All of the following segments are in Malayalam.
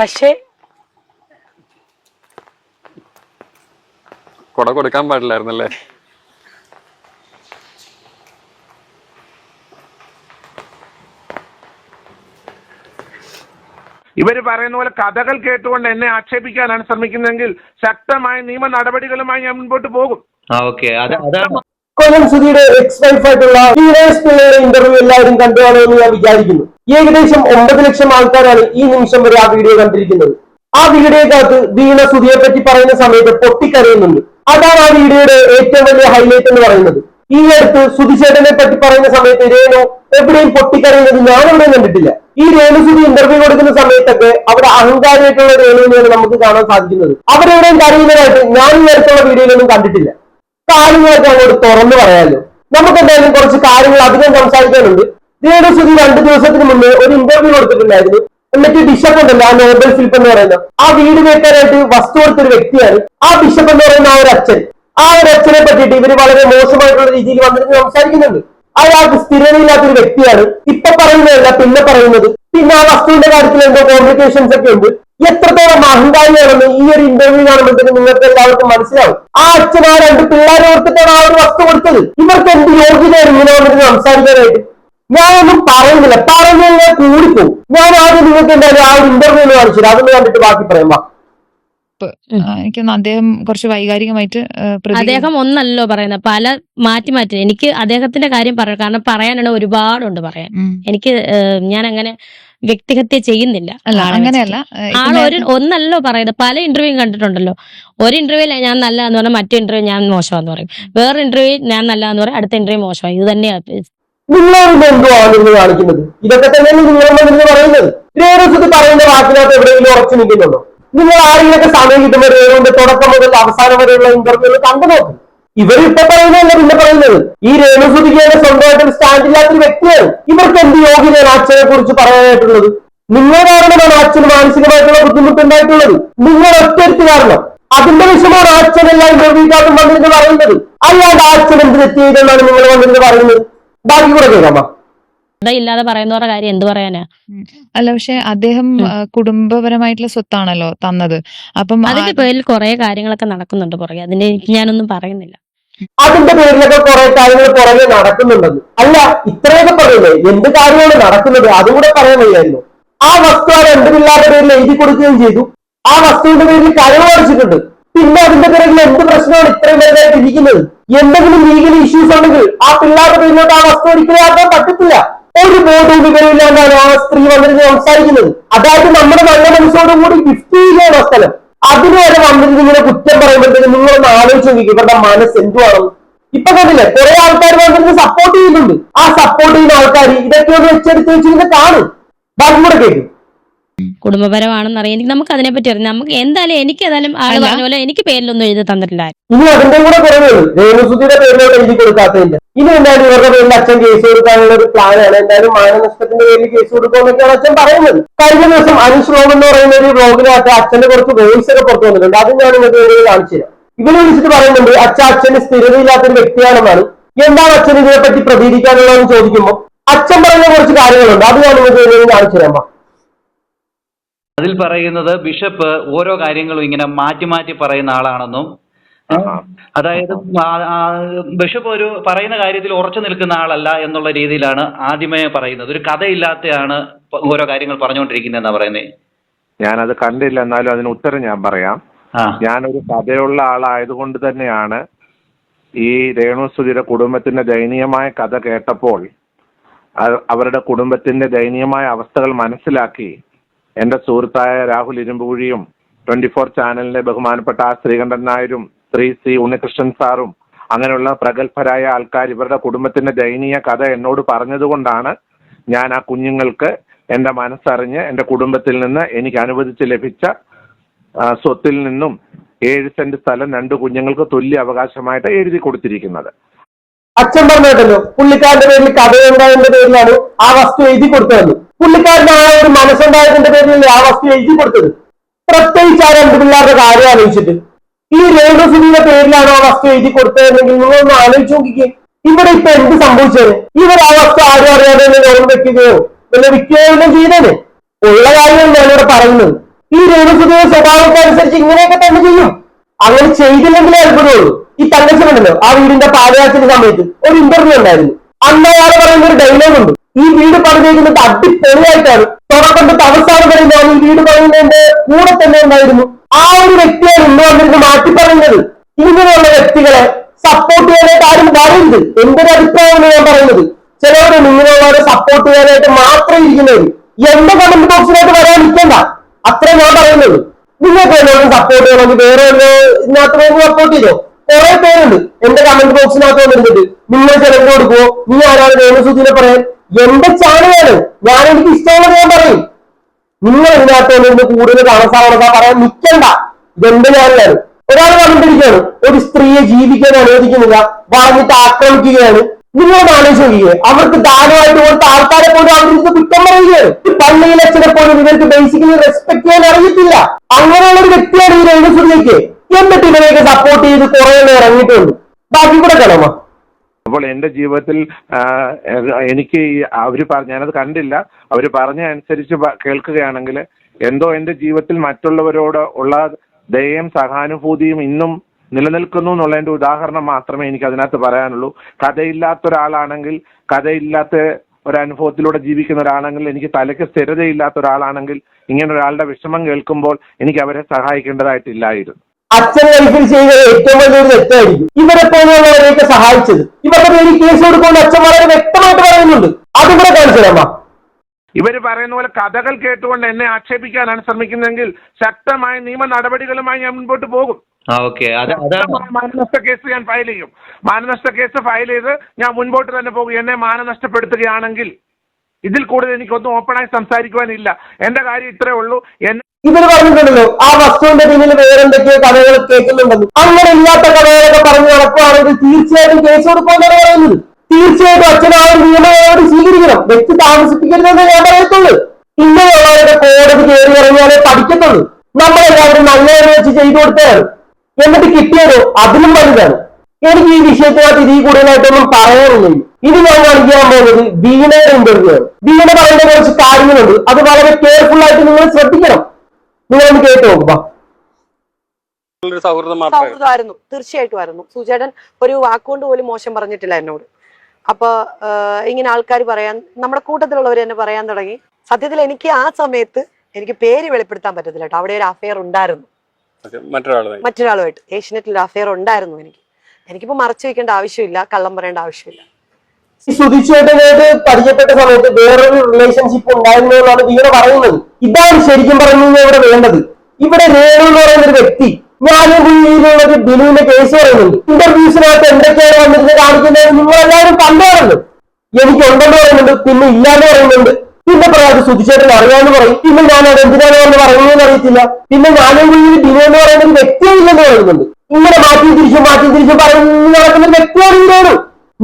പക്ഷേ കൊട കൊടുക്കാൻ പാടില്ലായിരുന്നല്ലേ? ഇവർ പറയുന്ന പോലെ കഥകൾ കേട്ടുകൊണ്ട് എന്നെ ആക്ഷേപിക്കാനാണ് ശ്രമിക്കുന്നതെങ്കിൽ ശക്തമായ നിയമ നടപടികളുമായി ഞാൻ മുൻപോട്ട് പോകും. ആ ഓക്കെ. അതാണ് കൊല്ലം സുധിയുടെ എക്സ് വൈഫ് ആയിട്ടുള്ള ടീനേഴ്സ് പിള്ളേരുടെ ഇന്റർവ്യൂ എല്ലാവരും കണ്ടുകാണോ എന്ന് ഞാൻ വിചാരിക്കുന്നു. ഏകദേശം ഒമ്പത് ലക്ഷം ആൾക്കാരാണ് ഈ നിമിഷം വരെ ആ വീഡിയോ കണ്ടിരിക്കുന്നത്. ആ വീഡിയോക്കകത്ത് വീണ സുധിയെ പറ്റി പറയുന്ന സമയത്ത് പൊട്ടിക്കരയുന്നുണ്ട്. അതാണ് ആ വീഡിയോയുടെ ഏറ്റവും വലിയ ഹൈലൈറ്റ് എന്ന് പറയുന്നത്. ഈ അടുത്ത് സുധിചേട്ടനെ പറ്റി പറയുന്ന സമയത്ത് രേണു എവിടെയും പൊട്ടിക്കരയുന്നത് ഞാൻ എവിടെയും കണ്ടിട്ടില്ല. ഈ രേണു സുധി ഇന്റർവ്യൂ കൊടുക്കുന്ന സമയത്തൊക്കെ അവിടെ അഹങ്കാരിയായിട്ടുള്ള രേണുവിനെയാണ് നമുക്ക് കാണാൻ സാധിക്കുന്നത്. അവരെവിടെയും കരയുന്നതായിട്ട് ഞാൻ ഈ അടുത്തുള്ള വീഡിയോയിലൊന്നും കണ്ടിട്ടില്ല. കാര്യങ്ങളൊക്കെ അങ്ങോട്ട് തുറന്നു പറയാമല്ലോ നമുക്ക് എന്തായാലും കുറച്ച് കാര്യങ്ങൾ അധികം സംസാരിക്കാനുണ്ട്. രേണുസുതി രണ്ടു ദിവസത്തിന് മുന്നേ ഒരു ഇന്റർവ്യൂ കൊടുത്തിട്ടുണ്ടായിരുന്നു. എന്നിട്ട് ബിഷപ്പ് ഉണ്ടല്ലോ ആ നോബൽ ഫിലിപ്പ് എന്ന് പറയുന്ന. ആ വീട് കേൾക്കാനായിട്ട് വസ്തു കൊടുത്തൊരു വ്യക്തിയാണ്. ആ ബിഷപ്പ് എന്ന് പറയുന്ന ആ ഒരു അച്ഛൻ. ആ ഒരു അച്ഛനെ പറ്റിയിട്ട് ഇവർ വളരെ മോശമായിട്ടുള്ള രീതിയിൽ വന്നിട്ട് സംസാരിക്കുന്നുണ്ട്. അയാൾക്ക് സ്ഥിരതയില്ലാത്ത ഒരു വ്യക്തിയാണ്. ഇപ്പൊ പറയുന്നതല്ല പിന്നെ പറയുന്നത്. പിന്നെ ആ വസ്തുവിന്റെ കാര്യത്തിൽ എന്തോ കോംപ്ലിക്കേഷൻസ് ഒക്കെ ഉണ്ട്. എത്രത്തോളം അഹങ്കാരിയാണെന്ന് ഈ ഒരു ഇന്റർവ്യൂ കാണുമ്പോഴത്തേക്ക് നിങ്ങൾക്ക് എല്ലാവർക്കും മനസ്സിലാവും. ആ അച്ഛൻ ആ രണ്ട് പിള്ളേരെ ഓർത്തിട്ടാണ് ആ ഒരു വസ്തു കൊടുത്തത്. ഇവർക്ക് എന്ത് യോഗ്യതയാണ് ഇങ്ങനെ വന്നിട്ട് സംസാരിക്കാനായിട്ട്? ഞാനൊന്നും പറയുന്നില്ല. പറഞ്ഞാൽ ഞാൻ കൂടിപ്പോകും ഞാൻ ആദ്യം നിങ്ങൾക്ക് എന്തായാലും ആ ഒരു ഇന്റർവ്യൂ ഒന്ന് കാണിച്ചു തരാം. അതൊന്ന് കണ്ടിട്ട് ബാക്കി പറയാം. എനിക്ക് അദ്ദേഹം കുറച്ച് വൈകാരികമായിട്ട്. അദ്ദേഹം ഒന്നല്ലോ പറയുന്നത് പല മാറ്റി മാറ്റി. എനിക്ക് അദ്ദേഹത്തിന്റെ കാര്യം പറയാം. കാരണം പറയാനാണ് ഒരുപാടുണ്ട് പറയാൻ. എനിക്ക് ഞാൻ അങ്ങനെ വ്യക്തിഹത്യ ചെയ്യുന്നില്ല. അങ്ങനെയല്ല. ആൾ ഒരു ഒന്നല്ലോ പറയുന്നത് പല ഇന്റർവ്യൂ കണ്ടിട്ടുണ്ടല്ലോ. ഒരു ഇന്റർവ്യൂ ഞാൻ നല്ല എന്ന് പറഞ്ഞാൽ മറ്റേ ഇന്റർവ്യൂ ഞാൻ മോശമാന്ന് പറയും. വേറെ ഇന്റർവ്യൂ ഞാൻ നല്ല എന്ന് പറയും അടുത്ത ഇന്റർവ്യൂ മോശമായി. ഇത് തന്നെയാണ് നിങ്ങളൊന്നും എന്തുവാണ് നിങ്ങൾ കാണിക്കുന്നത്. ഇതൊക്കെ തന്നെയാണ് നിങ്ങളോട് നിങ്ങൾ പറയുന്നത്. രേണുസുതി പറയുന്ന വാക്കിനകത്ത് എവിടെയെങ്കിലും ഉറച്ചു നിൽക്കുന്നുണ്ടോ? നിങ്ങൾ ആരെങ്കിലൊക്കെ സമയം കിട്ടുമ്പോൾ രേണുവിന്റെ തുടക്കം മുതൽ അവസാനം വരെയുള്ള ഇന്റർവ്യൂ കണ്ടു നോക്കും. ഇവർ ഇപ്പൊ പറയുന്നതല്ല പിന്നെ പറയുന്നത്. ഈ രേണുസുതിക്ക് തന്നെ സ്വന്തമായിട്ട് സ്റ്റാൻഡ് ഇല്ലാത്തൊരു വ്യക്തിയാണ്. ഇവർക്ക് എന്ത് യോഗ്യതയാണ് അച്ഛനെ കുറിച്ച് പറയാനായിട്ടുള്ളത്? നിങ്ങൾ കാരണമാണ് അച്ഛന് മാനസികമായിട്ടുള്ള ബുദ്ധിമുട്ടുണ്ടായിട്ടുള്ളത് നിങ്ങൾ ഒറ്റ കാരണം. അതിന്റെ വിഷയമാണ് അച്ഛനെല്ലാം ഇന്റർവ്യൂക്കാരും വന്നിട്ട് പറയുന്നത്. അല്ലാതെ അച്ഛൻ എന്ത് തെറ്റ് ചെയ്തെന്നാണ് നിങ്ങൾ വന്നിട്ട് പറയുന്നത്? ബാക്കി കൂടെ ഇല്ലാതെ പറയുന്നവരുടെ കാര്യം എന്ത് പറയാനാ? അല്ല പക്ഷെ അദ്ദേഹം കുടുംബപരമായിട്ടുള്ള സ്വത്താണല്ലോ തന്നത്. അപ്പം അതിന്റെ പേരിൽ കുറെ കാര്യങ്ങളൊക്കെ നടക്കുന്നുണ്ട് പുറകെ. അതിന്റെ ഞാനൊന്നും പറയുന്നില്ല. അതിന്റെ പേരിലൊക്കെ കുറെ കാര്യങ്ങൾ പുറകെ നടക്കുന്നുണ്ടെന്ന്. അല്ല ഇത്രയൊക്കെ പറയുന്നത് എന്ത് കാര്യമാണ് നടക്കുന്നത്? അതും കൂടെ പറയാൻ വയ്യായിരുന്നു. ആ വസ്തു ആ രണ്ട് പിള്ളേരുടെ പേരിൽ എഴുതി കൊടുക്കുകയും ചെയ്തു. ആ വസ്തുവിന്റെ പേരിൽ കഴിവ് വരച്ചിട്ടുണ്ട് പിന്നെ അതിന്റെ പേരിൽ എന്ത് പ്രശ്നമാണ് ഇത്രയും വലുതായിട്ട് ഇരിക്കുന്നത്? എന്തെങ്കിലും ലീഗൽ ഇഷ്യൂസ് ഉണ്ടെങ്കിൽ ആ പിള്ളേരുടെ പേരിലോട്ട് ആ വസ്തു ഒരിക്കലും ആക്കാൻ പറ്റത്തില്ല. ഒരു ബോധവും വിവരമില്ലാണ്ടാണ് ആ സ്ത്രീ വന്നിരുന്ന് സംസാരിക്കുന്നത്. അതായത് നമ്മുടെ നല്ല മനസ്സോടും കൂടി ഗിഫ്റ്റ് ചെയ്യുകയാണ് ആ സ്ഥലം. അതിനുവരെ വന്നിരുന്ന് ഇങ്ങനെ കുറ്റം പറയുമ്പോഴത്തേക്ക് നിങ്ങളൊന്ന് ആലോചിച്ച് നോക്കി ഇവരുടെ മനസ്സ് എന്തുവാണ് ഇപ്പൊ കണ്ടില്ലേ കുറെ ആൾക്കാർ വന്നിരുന്ന് സപ്പോർട്ട് ചെയ്യുന്നുണ്ട്. ആ സപ്പോർട്ട് ചെയ്യുന്ന ആൾക്കാർ ഇതൊക്കെ ഒന്ന് വെച്ചെടുത്ത് വെച്ചിരുന്ന് കാണും. ബാക്കി കൂടെ കേൾക്കും കുടുംബപരമാണെന്ന് അറിയാം എനിക്ക് നമുക്ക് അതിനെപ്പറ്റി അറിയാം. നമുക്ക് എന്തായാലും എനിക്ക് ഏതായാലും ആൾ. പറഞ്ഞ പോലെ എനിക്ക് പേരിലൊന്നും എഴുതി തന്നിട്ടില്ല. ആരും. ഇനി അതിന്റെ കൂടെ കുറവുള്ളൂ രേണുസുതിയുടെ പേരിലോട്ട് എഴുതി കൊടുക്കാത്തതില്ല. ഇനി എന്തായാലും ഇവരുടെ പേരിൽ അച്ഛൻ കേസ് കൊടുക്കാനുള്ള ഒരു പ്ലാനാണ് എന്തായാലും മാനനഷ്ടത്തിന്റെ പേരിൽ കേസ് കൊടുക്കുമെന്നൊക്കെയാണ് അച്ഛൻ പറയുന്നത്. കഴിഞ്ഞ ദിവസം അനീഷ് റോബ് എന്ന് പറയുന്ന ഒരു ബ്ലോഗിനകത്ത് അച്ഛന്റെ കുറച്ച് വോയിസ് ഒക്കെ പുറത്തു വന്നിട്ടുണ്ട്. അത് ഞാൻ വേണ്ടി കാണിച്ചു തരാം. ഇവർ വിളിച്ചിട്ട് പറയുന്നുണ്ട് അച്ഛൻ അച്ഛന് സ്ഥിരതയില്ലാത്തൊരു വ്യക്തിയാണെന്നാണ്. എന്താണ് അച്ഛൻ ഇതിനെപ്പറ്റി പ്രതികരിക്കാനുള്ളതെന്ന് ചോദിക്കുമ്പോൾ അച്ഛൻ പറയുന്ന കുറച്ച് കാര്യങ്ങളുണ്ട്. അത് ഞാൻ നിങ്ങൾക്ക് കാണിച്ചു തരാം. അതിൽ പറയുന്നത് ബിഷപ്പ് ഓരോ കാര്യങ്ങളും ഇങ്ങനെ മാറ്റി മാറ്റി പറയുന്ന ആളാണെന്നും അതായത് ബിഷപ്പ് ഒരു പറയുന്ന കാര്യത്തിൽ ഉറച്ചു നിൽക്കുന്ന ആളല്ല എന്നുള്ള രീതിയിലാണ് ആദ്യമേ പറയുന്നത്. ഒരു കഥയില്ലാത്തയാണ് ഓരോ കാര്യങ്ങൾ പറഞ്ഞുകൊണ്ടിരിക്കുന്നതെന്നാ പറയുന്നത് ഞാനത് കണ്ടില്ല എന്നാലും അതിന് ഉത്തരം ഞാൻ പറയാം. ഞാനൊരു കഥയുള്ള ആളായതുകൊണ്ട് തന്നെയാണ് ഈ രേണുസുതിയുടെ കുടുംബത്തിന്റെ ദയനീയമായ കഥ കേട്ടപ്പോൾ അവരുടെ കുടുംബത്തിന്റെ ദയനീയമായ അവസ്ഥകൾ മനസ്സിലാക്കി എന്റെ സുഹൃത്തായ രാഹുൽ ഇരുമ്പുകുഴിയും ട്വന്റി ഫോർ ചാനലിലെ ബഹുമാനപ്പെട്ട ശ്രീകണ്ഠൻ നായരും ശ്രീ സി ഉണ്ണികൃഷ്ണൻ സാറും അങ്ങനെയുള്ള പ്രഗത്ഭരായ ആൾക്കാർ ഇവരുടെ കുടുംബത്തിന്റെ ദയനീയ കഥ എന്നോട് പറഞ്ഞതുകൊണ്ടാണ് ഞാൻ ആ കുഞ്ഞുങ്ങൾക്ക് എന്റെ മനസ്സറിഞ്ഞ് എന്റെ കുടുംബത്തിൽ നിന്ന് എനിക്ക് അനുവദിച്ച് ലഭിച്ച സ്വത്തിൽ നിന്നും ഏഴ് സെന്റ് സ്ഥലം രണ്ട് കുഞ്ഞുങ്ങൾക്ക് തുല്യ അവകാശമായിട്ട് എഴുതി കൊടുത്തിരിക്കുന്നത്. അച്ഛൻ പറഞ്ഞിട്ടല്ലോ പുള്ളിക്കാരന്റെ പേരിൽ കഥയുണ്ടായതിന്റെ പേരിലാണ് ആ വസ്തു എഴുതി കൊടുത്തതെന്ന്. പുള്ളിക്കാരന് ആ ഒരു മനസ്സുണ്ടായതിന്റെ പേരിൽ ആ വസ്തു എഴുതി കൊടുത്തത്? പ്രത്യേകിച്ച് ആ രണ്ട് പിള്ളേരുടെ കാര്യം ആലോചിച്ചിട്ട്. ഈ രേണുസുനിയുടെ പേരിലാണ് ആ വസ്തു എഴുതി കൊടുത്തതെങ്കിൽ നിങ്ങളൊന്ന് ആലോചിച്ച് നോക്കിക്കേ. ഇവിടെ ഇപ്പൊ എന്ത് സംഭവിച്ചത്? ഇവർ ആ വസ്തു ആരും അറിയാതെ ലോൺ വെക്കുകയോ വല്ല വിൽക്കുകയോ ചെയ്തേനെ. ഉള്ള ഞാൻ ഞാനിവിടെ പറയുന്നത്. ഈ രേണുസുതിയുടെ സ്വഭാവത്തെ അനുസരിച്ച് ഇങ്ങനെയൊക്കെ തന്നെ ചെയ്യും. അങ്ങനെ ചെയ്തില്ലെങ്കിലേ അത്ഭുതമുള്ളൂ. ഈ തങ്കച്ചനുണ്ടല്ലോ ആ വീടിന്റെ പാലയാത്തിന്റെ സമയത്ത് ഒരു ഇന്റർവ്യൂ ഉണ്ടായിരുന്നു. അന്ന് അയാൾ പറയുന്ന ഒരു ഡയലോഗ് ഉണ്ട്. ഈ വീട് പണിതേക്കുന്നത് അടിപൊളിയായിട്ടാണ്. തുടക്കം അവസാനം വരെ ഈ വീട് പറയുന്നതിന്റെ കൂടെ തന്നെ ഉണ്ടായിരുന്നു. ആ ഒരു വ്യക്തിയാണ് ഇന്ന് വന്നിരുന്ന് മാറ്റി പറയുന്നത്. ഇങ്ങനെയുള്ള വ്യക്തികളെ സപ്പോർട്ട് ചെയ്യാനായിട്ട് ആരും വരരുത്. എന്തൊരു അഭിപ്രായമാണ് ഞാൻ പറയുന്നത്? ചിലവരും ഇങ്ങനെയുള്ളവരെ സപ്പോർട്ട് ചെയ്യാനായിട്ട് മാത്രം ഇരിക്കുന്നവര് എന്റെ കമന്റ് ബോക്സിലായിട്ട് വരാൻ നിൽക്കണ്ട. അത്ര ഞാൻ പറയുന്നത് നിങ്ങൾക്ക് എന്നോട് സപ്പോർട്ട് ചെയ്യണമെങ്കിൽ വേറെ ഒന്ന് ഇതിനകത്ത് സപ്പോർട്ട് ചെയ്തോ? കുറെ പേരുണ്ട്. എന്റെ കമന്റ് ബോക്സിനകത്ത് വന്നിട്ടുണ്ട് നിങ്ങൾ ചിലവ് കൊടുക്കുമോ നീ ആരാണ് രേണുസുദ്ദീനെ പറയാൻ? എന്റെ ചാനലാണ് ഞാൻ എനിക്ക് ഇഷ്ടമുള്ളത് ഞാൻ പറയും. നിങ്ങൾ ഇതിനകത്ത് നിന്ന് കൂടുതൽ താമസാവണത പറയാൻ? നിൽക്കണ്ട ഇതെന്റെ ചാനലാണ് ഒരാൾ പറഞ്ഞിട്ടിരിക്കുകയാണ് ഒരു സ്ത്രീയെ ജീവിക്കാൻ അനുവദിക്കുന്നില്ല. പറഞ്ഞിട്ട് ആക്രമിക്കുകയാണ്. നിങ്ങൾ ആലോചിച്ച് നോക്കിയേ അവർക്ക് ദാനമായിട്ട് കൊടുത്ത ആൾക്കാരെ പോലും അവർക്ക് കുറ്റം പറയുകയാണ്. പള്ളിയിലെ ചിലപ്പോഴും ഇവർക്ക് ബേസിക്കലി റെസ്പെക്ട് ചെയ്യാൻ അറിയത്തില്ല. അങ്ങനെയുള്ള ഒരു വ്യക്തിയാണ് ഈ രേണുസുദിക്ക് എന്നിട്ട് ഇവരെയൊക്കെ സപ്പോർട്ട് ചെയ്ത് കുറെ ഇറങ്ങിയിട്ടുണ്ട്. ബാക്കി കൂടെ കടമ അപ്പോൾ എന്റെ ജീവിതത്തിൽ എനിക്ക് അവർ ഞാനത് കണ്ടില്ല. അവർ പറഞ്ഞ അനുസരിച്ച് കേൾക്കുകയാണെങ്കിൽ എന്തോ എന്റെ ജീവിതത്തിൽ മറ്റുള്ളവരോട് ഉള്ള ദയയും സഹാനുഭൂതിയും ഇന്നും നിലനിൽക്കുന്നു എന്നുള്ളതിന്റെ ഉദാഹരണം മാത്രമേ എനിക്ക് അതിനകത്ത് പറയാനുള്ളൂ. കഥയില്ലാത്ത ഒരാളാണെങ്കിൽ കഥയില്ലാത്ത ഒരനുഭവത്തിലൂടെ ജീവിക്കുന്ന ഒരാളാണെങ്കിൽ എനിക്ക് തലയ്ക്ക് സ്ഥിരതയില്ലാത്ത ഒരാളാണെങ്കിൽ ഇങ്ങനെ ഒരാളുടെ വിഷമം കേൾക്കുമ്പോൾ എനിക്ക് അവരെ സഹായിക്കേണ്ടതായിട്ടില്ലായിരുന്നു. അച്ഛൻ ലൈഫിൽ ചെയ്ത ഏറ്റവും വലിയൊരു തെറ്റായിരിക്കും. ഇവരെ പോലെയുള്ളവരെയൊക്കെ സഹായിച്ചത്. ഇവരുടെ പേരിൽ കേസ് കൊടുക്കുമെന്ന് അച്ഛൻ വളരെ വ്യക്തമായിട്ട് പറയുന്നുണ്ട്. അതിവിടെ കാണിച്ചതമ്മ കാണിച്ചു തരാമോ ഇവർ പറയുന്ന പോലെ കഥകൾ കേട്ടുകൊണ്ട് എന്നെ ആക്ഷേപിക്കാനാണ് ശ്രമിക്കുന്നതെങ്കിൽ ശക്തമായ നിയമ നടപടികളുമായി ഞാൻ മുൻപോട്ട് പോകും. ആ ഓക്കെ. അതാണ് മാനനഷ്ട കേസ് ഞാൻ ഫയൽ ചെയ്യും. മാനനഷ്ട കേസ് ഫയൽ ചെയ്ത് ഞാൻ മുൻപോട്ട് തന്നെ പോകും. എന്നെ മാനനഷ്ടപ്പെടുത്തുകയാണെങ്കിൽ ഇതിൽ കൂടുതൽ എനിക്കൊന്നും ഓപ്പണായി സംസാരിക്കുവാനില്ല. എന്റെ കാര്യം ഇത്രേ ഉള്ളൂ. എന്നെ ഇവർ പറഞ്ഞിട്ടുണ്ടല്ലോ ആ വസ്തുവിന്റെ പിന്നിൽ വേറെ എന്തൊക്കെയോ കഥകൾ കേൾക്കുന്നുണ്ടെന്ന്. അങ്ങനെ ഇല്ലാത്ത കഥകളൊക്കെ പറഞ്ഞു നടക്കുകയാണെങ്കിൽ തീർച്ചയായിട്ടും കേസ് കൊടുക്കുമെന്നാണ് പറയുന്നത്. തീർച്ചയായിട്ടും അച്ഛനായ നിയമങ്ങളോട് സ്വീകരിക്കണം. വെച്ച് താമസിപ്പിക്കരുതെന്ന് ഞാൻ പറയത്തുള്ളൂ. ഇങ്ങനെയുള്ളവരുടെ കോടതി കയറി ഇറങ്ങിയാലേ പഠിക്കത്തുള്ളൂ. നമ്മളെല്ലാവരും നല്ലതിനെ വെച്ച് ചെയ്തു കൊടുത്തതാണ്. എന്നിട്ട് കിട്ടിയതോ അതിലും വലുതാണ്. എനിക്ക് ഈ വിഷയത്തിനകത്ത് ഇതിൽ കൂടുതലായിട്ടൊന്നും പറയാനൊന്നുമില്ല. ഇത് ഞാൻ കാണിക്കാൻ പോകുന്നത് വീണയുടെ ഇന്റർവ്യൂ ആണ്. വീണ പറയുന്ന കുറച്ച് കാര്യങ്ങളുണ്ട്. അത് വളരെ കെയർഫുൾ ആയിട്ട് നിങ്ങൾ ശ്രദ്ധിക്കണം. നിങ്ങളൊന്ന് കേട്ട് നോക്കുക സൗഹൃദമായിരുന്നു. തീർച്ചയായിട്ടും ആയിരുന്നു. സുചേട്ടൻ ഒരു വാക്കുകൊണ്ട് പോലും മോശം പറഞ്ഞിട്ടില്ല എന്നോട്. അപ്പൊ ഇങ്ങനെ ആൾക്കാർ പറയാൻ നമ്മുടെ കൂട്ടത്തിലുള്ളവർ തന്നെ പറയാൻ തുടങ്ങി. സത്യത്തിൽ എനിക്ക് ആ സമയത്ത് എനിക്ക് പേര് വെളിപ്പെടുത്താൻ പറ്റത്തില്ല കേട്ടോ. അവിടെ ഒരു അഫയർ ഉണ്ടായിരുന്നു. മറ്റൊരാളുമായിട്ട്. ഏഷ്യനെറ്റിൽ ഒരു അഫെയർ ഉണ്ടായിരുന്നു എനിക്ക്. എനിക്കിപ്പോ മറച്ചു വെക്കേണ്ട ആവശ്യമില്ല. കള്ളം പറയേണ്ട ആവശ്യമില്ല. സുധിച്ചേട്ടനായിട്ട് പരിചയപ്പെട്ട സമയത്ത് വേറൊരു റിലേഷൻഷിപ്പ് ഉണ്ടായിരുന്നു എന്നാണ് വീണ പറയുന്നത്. ഇതാണ് ശരിക്കും പറഞ്ഞു ഇവിടെ വേണ്ടത്. ഇവിടെ രേണു എന്ന് പറയുന്ന ഒരു വ്യക്തി ഞാനും ഒരു ബിനുവിന്റെ കേസ് പറയുന്നുണ്ട്. ഇന്റർവ്യൂസിനകത്ത് എന്തൊക്കെയാണ് വന്നിരുന്നത് കാണിക്കുന്നത് നിങ്ങൾ എല്ലാവരും കണ്ടാണല്ലോ എനിക്കുണ്ടെന്ന് പറയുന്നുണ്ട് പിന്നെ ഇല്ലാന്ന് പറയുന്നുണ്ട്. പിന്നെ പറയാതെ സുധിച്ചേട്ടൻ അറിയാന്ന് പറയും. പിന്നെ ഞാൻ അത് എന്തിനാണ് എന്ന് പറയുന്നതെന്ന് അറിയത്തില്ല. പിന്നെ ഞാനും കുഞ്ഞിന് ബിനു എന്ന് പറയുന്ന ഒരു വ്യക്തിയില്ലെന്ന് പറയുന്നുണ്ട്. ഇങ്ങനെ മാറ്റി തിരിച്ചും മാറ്റി തിരിച്ചും പറയുന്ന നടക്കുന്ന വ്യക്തിയാണ് ഈ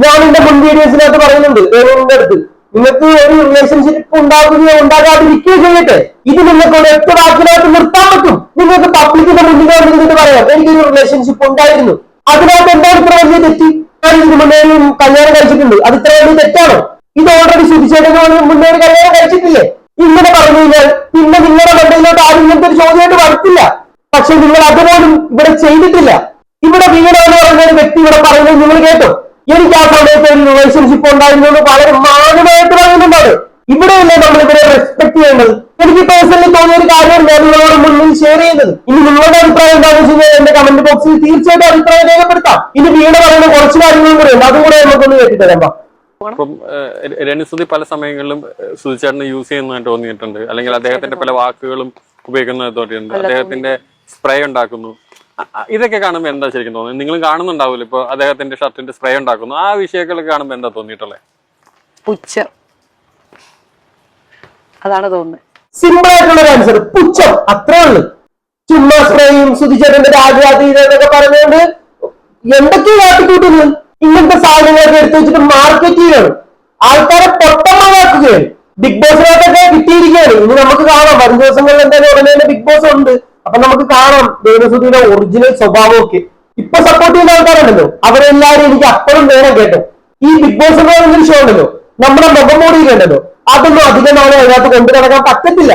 ഞാൻ എന്റെ മുൻ വീഡിയോസിനകത്ത് പറയുന്നുണ്ട്. രേണുവിന്റെ അടുത്ത് നിങ്ങൾക്ക് ഒരു റിലേഷൻഷിപ്പ് ഉണ്ടാക്കുകയോ ഉണ്ടാകാതിരിക്കുകയോ ചെയ്യട്ടെ. ഇത് നിങ്ങൾക്ക് ഒരൊറ്റ വാക്കിനകത്ത് നിർത്താൻ പറ്റും? നിങ്ങൾക്ക് പബ്ലിക്കിന്റെ മുന്നിൽ വന്നിരുന്നിട്ട് പറയാം. എനിക്കൊരു റിലേഷൻഷിപ്പ് ഉണ്ടായിരുന്നു. അതിനകത്ത് എന്താണ് ഇത്ര വലിയ തെറ്റി? ഞാൻ ഇതിന് കല്യാണം കഴിച്ചിട്ടുണ്ട്. അത് ഇത്ര വലിയ തെറ്റാണോ? ഇത് ഓൾറെഡി ശുദ്ധിച്ചേട്ടന് മുന്നേ കല്യാണം കഴിച്ചിട്ടില്ലേ? ഇങ്ങനെ പറഞ്ഞു കഴിഞ്ഞാൽ പിന്നെ നിങ്ങളുടെ മണ്ടയിലോട്ട് ആരും ഇങ്ങനത്തെ ഒരു ചോദ്യമായിട്ട് വരത്തില്ല. പക്ഷെ നിങ്ങൾ അതുപോലും ഇവിടെ ചെയ്തിട്ടില്ല. ഇവിടെ വീണ എന്ന് പറയുന്ന ഒരു വ്യക്തി ഇവിടെ പറയുന്നത് നിങ്ങൾ കേട്ടോ. എനിക്ക് ആ സമയത്ത് ഒരു റിലേഷൻഷിപ്പ് ഉണ്ടായിരുന്നു വളരെ മാന്യമായിട്ട് പറയുന്നുണ്ടാണ്. ഇവിടെയല്ലേ നമ്മൾ ഇവരെ റെസ്പെക്ട് ചെയ്യേണ്ടത്? എനിക്ക് പേഴ്സണലി തോന്നിയ ഒരു കാര്യമാണ് ഞാൻ നിങ്ങളോട് മുന്നിൽ ഷെയർ ചെയ്തത് ഇനി നിങ്ങളുടെ അഭിപ്രായം എന്താണെന്ന് വെച്ച് കഴിഞ്ഞാൽ എന്റെ കമന്റ് ബോക്സിൽ തീർച്ചയായിട്ടും അഭിപ്രായം രേഖപ്പെടുത്താം. ഇനി വീണ പറയുന്ന കുറച്ച് കാര്യങ്ങളും കൂടെ ഉണ്ട്. അതും കൂടെ നമുക്കൊന്ന് കേട്ടിത്തരാം വാ. അപ്പം രണിസുതി പല സമയങ്ങളിലും സുധിച്ചേട്ടനെ യൂസ് ചെയ്യുന്നതായി തോന്നിയിട്ടുണ്ട്. അല്ലെങ്കിൽ അദ്ദേഹത്തിന്റെ പല വാക്കുകളും ഉപയോഗിക്കുന്നത് തോന്നിയിട്ടുണ്ട്. അദ്ദേഹത്തിന്റെ സ്പ്രേ ഉണ്ടാക്കുന്നു. ഇതൊക്കെ കാണുമ്പോൾ എന്താ ശരിക്കും തോന്നുന്നത്? നിങ്ങൾ കാണുന്നുണ്ടാവില്ല ഇപ്പൊ അദ്ദേഹത്തിന്റെ ഷർട്ടിന്റെ സ്പ്രേ ഉണ്ടാക്കുന്നു. ആ വിഷയങ്ങളൊക്കെ കാണുമ്പോൾ എന്താ തോന്നിയിട്ടുള്ളത് പുച്ഛം. അതാണ് തോന്നുന്നത്. സിമ്പിൾ ആയിട്ടുള്ള ഒരു ആൻസർ പുച്ഛം. അത്രേ ഉള്ളൂ. ചുമ്മാ സ്പ്രേയും സുധിച്ചേട്ടന്റെ രാജാതി എന്നൊക്കെ പറഞ്ഞുകൊണ്ട് എന്തൊക്കെയോ കാട്ടിക്കൂട്ടുന്നു. ഇങ്ങനത്തെ സാധനങ്ങളൊക്കെ എടുത്തു വെച്ചിട്ട് മാർക്കറ്റ് ചെയ്യണം. ആൾക്കാരെ പൊട്ടമാക്കുകയാണ് ബിഗ് ബോസിനകത്തൊക്കെ കിട്ടിയിരിക്കുകയാണ്. ഇനി നമുക്ക് കാണാം. വരും ദിവസങ്ങളിൽ എന്തായാലും ഉടനെ ബിഗ് ബോസ് ഉണ്ട്. അപ്പൊ നമുക്ക് കാണാം ദേവസുദിയുടെ ഒറിജിനൽ സ്വഭാവമൊക്കെ. ഇപ്പൊ സപ്പോർട്ട് ചെയ്യുന്ന ആൾക്കാരുണ്ടല്ലോ. അവരെല്ലാവരും എനിക്ക് അപ്പോഴും വേണം കേട്ടോ. ഈ ബിഗ് ബോസ് എന്ന് പറയുന്ന ഷോ ഉണ്ടല്ലോ. നമ്മുടെ മുഖം മൂടിയിലുണ്ടല്ലോ അതൊന്നും അധികം നാളെ അതിനകത്ത് കൊണ്ടു നടക്കാൻ പറ്റത്തില്ല.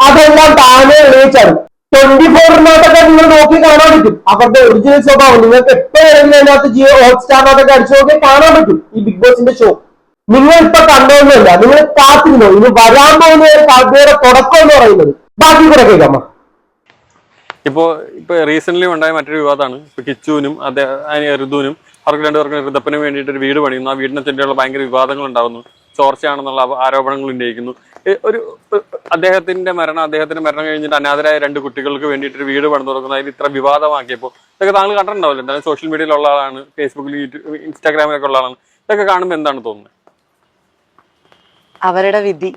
അതെല്ലാം താനെ അഭിനയിച്ചാണ് ട്വന്റി ഫോറിനകത്തൊക്കെ നിങ്ങൾ നോക്കി കാണാൻ പറ്റും. അവരുടെ ഒറിജിനൽ സ്വഭാവം. നിങ്ങൾക്ക് എപ്പോഴും അതിനകത്ത് ജിയോ ഹോട്ട്സ്റ്റാറിനകത്തൊക്കെ അടിച്ചു നോക്കി കാണാൻ പറ്റും ഈ ബിഗ് ബോസിന്റെ ഷോ നിങ്ങൾ ഇപ്പൊ കണ്ടതൊന്നുമല്ല. നിങ്ങൾ കാത്തിരുന്നോ? ഇനി വരാൻ പോകുന്ന കഥയുടെ തുടക്കം എന്ന് പറയുന്നത്. ബാക്കി കൂടെ കേൾക്കാമോ ഇപ്പോ ഇപ്പോൾ റീസെന്റ്ലി ഉണ്ടായ മറ്റൊരു വിവാദമാണ്. ഇപ്പോൾ കിച്ചുവിനും അതേ അതിന് ഋതുവിനും അവർക്ക് രണ്ടുപേർക്കും ഋതപ്പനും വേണ്ടിയിട്ട് ഒരു വീട് പണിയുന്നു. ആ വീടിനെ ചുറ്റിയുള്ള ഭയങ്കര വിവാദങ്ങൾ ഉണ്ടാകുന്നു ചോർച്ചയാണെന്നുള്ള ആരോപണങ്ങൾ ഉന്നയിക്കുന്നു. ഒരു അദ്ദേഹത്തിന്റെ അദ്ദേഹത്തിന്റെ മരണം അദ്ദേഹത്തിന്റെ മരണം കഴിഞ്ഞിട്ട് അനാഥരായ രണ്ട് കുട്ടികൾക്ക് വേണ്ടിയിട്ട് ഒരു വീട് പണി കൊടുക്കുന്നത് അതിൽ ഇത്ര വിവാദമാക്കിയപ്പോൾ ഇതൊക്കെ താങ്കൾ കണ്ടിട്ടുണ്ടാവില്ല? എന്തായാലും സോഷ്യൽ മീഡിയയിലുള്ള ആളാണ് ഫേസ്ബുക്കിൽ യൂട്യൂബ് ഇൻസ്റ്റാഗ്രാമിലൊക്കെ ഉള്ള ആളാണ്. ഇതൊക്കെ കാണുമ്പോൾ എന്താണ് തോന്നുന്നത്? അവരുടെ വിധി.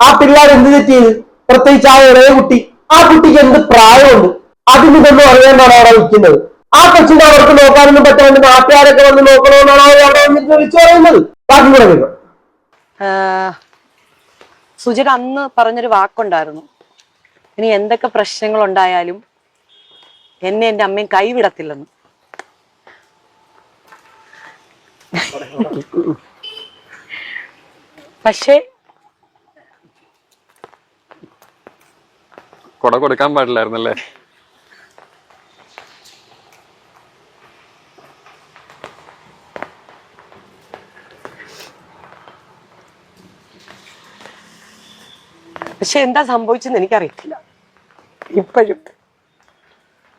ആ പിള്ളേർ എന്ത് തെറ്റിയത്? പ്രത്യേകിച്ച് ആ ഇളയ കുട്ടി. ആ കുട്ടിക്ക് എന്ത് പ്രായമുണ്ട്? അതിന് ഇതൊന്നും അറിയാണ്ടാണ് അവിടെ നിൽക്കുന്നത്. ആ കൊച്ചിന്റെ അവർക്ക് നോക്കാനൊന്നും പറ്റാണ്ട് നാട്ടുകാരൊക്കെ വന്ന് നോക്കണമെന്നാണ് അവർ അവിടെ വന്നിട്ട് വിളിച്ചു പറയുന്നത്. ബാക്കി കൂടെ കേൾക്കാം. അന്ന് പറഞ്ഞൊരു വാക്കുണ്ടായിരുന്നു. ഇനി എന്തൊക്കെ പ്രശ്നങ്ങൾ ഉണ്ടായാലും എന്നെ എന്റെ അമ്മയും കൈവിടത്തില്ലെന്ന്. പക്ഷേ കൊട കൊടുക്കാൻ പാടില്ലായിരുന്നല്ലേ? പക്ഷെ എന്താ സംഭവിച്ചെന്ന് എനിക്കറിയത്തില്ല. ഇപ്പോഴും.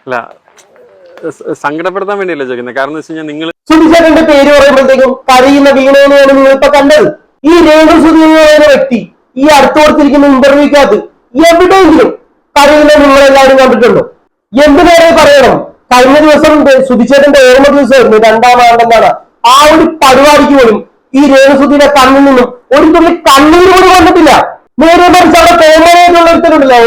അല്ല സങ്കടപ്പെടുത്താൻ വേണ്ടിയല്ലേ ചോദിക്കുന്നത്? കാരണം എന്ന് വെച്ച് കഴിഞ്ഞാൽ നിങ്ങൾ സുധിചേട്ടന്റെ പേര് പറയുമ്പോഴത്തേക്കും കരയുന്ന വീണോന്നാണ് നിങ്ങൾ ഇപ്പൊ കണ്ടത്. ഈ രേഖ സുധി എന്ന് വ്യക്തി ഈ അടുത്ത് കൊടുത്തിരിക്കുന്ന ഇന്റർവ്യൂക്കകത്ത് എവിടെയെങ്കിലും കരയുന്ന നിങ്ങളെല്ലാവരും കണ്ടിട്ടുണ്ടോ? എന്തിനേറെ പറയണം? കഴിഞ്ഞ ദിവസം സുധിച്ചേട്ടന്റെ ഓർമ്മ ദിവസമായിരുന്നു രണ്ടാം ആണ്ടെന്നാണ് ആ ഒരു പരിപാടിക്ക് പോലും ഈ രേണുസുധിയുടെ കണ്ണിൽ നിന്നും ഒരു തുള്ളി കണ്ണീര് പോലും കണ്ടിട്ടില്ല നേരെ മറിച്ച് അവിടെ കോമനായിട്ടുള്ള ഒരുത്തരുണ്ടല്ലോ.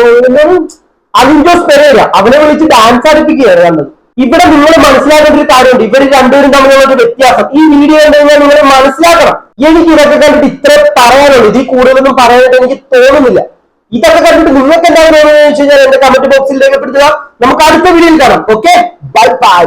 പെരേര. അവനെ വിളിച്ച് ഡാൻസ് അടുപ്പിക്കുകയാണ് കണ്ടത്. ഇവിടെ നിങ്ങൾ മനസ്സിലാക്കേണ്ട ഒരു കാര്യമുണ്ട്. ഇവർ രണ്ടുപേരും തമ്മിലുള്ള വ്യത്യാസം. ഈ വീഡിയോ കണ്ടു നിങ്ങൾ മനസ്സിലാക്കണം. എനിക്ക് ഇതൊക്കെ കണ്ടിട്ട് ഇത്ര പറയാനുള്ളൂ. ഇതിൽ കൂടുതലൊന്നും പറയാനായിട്ട് എനിക്ക് തോന്നുന്നില്ല. ഇതൊക്കെ കണ്ടിട്ട് നിങ്ങൾക്ക് എന്താണ് ചോദിച്ചു കഴിഞ്ഞാൽ എന്റെ കമന്റ് ബോക്സിൽ രേഖപ്പെടുത്തുക. നമുക്ക് അടുത്ത വീഡിയോയിൽ കാണാം. Okay bye bye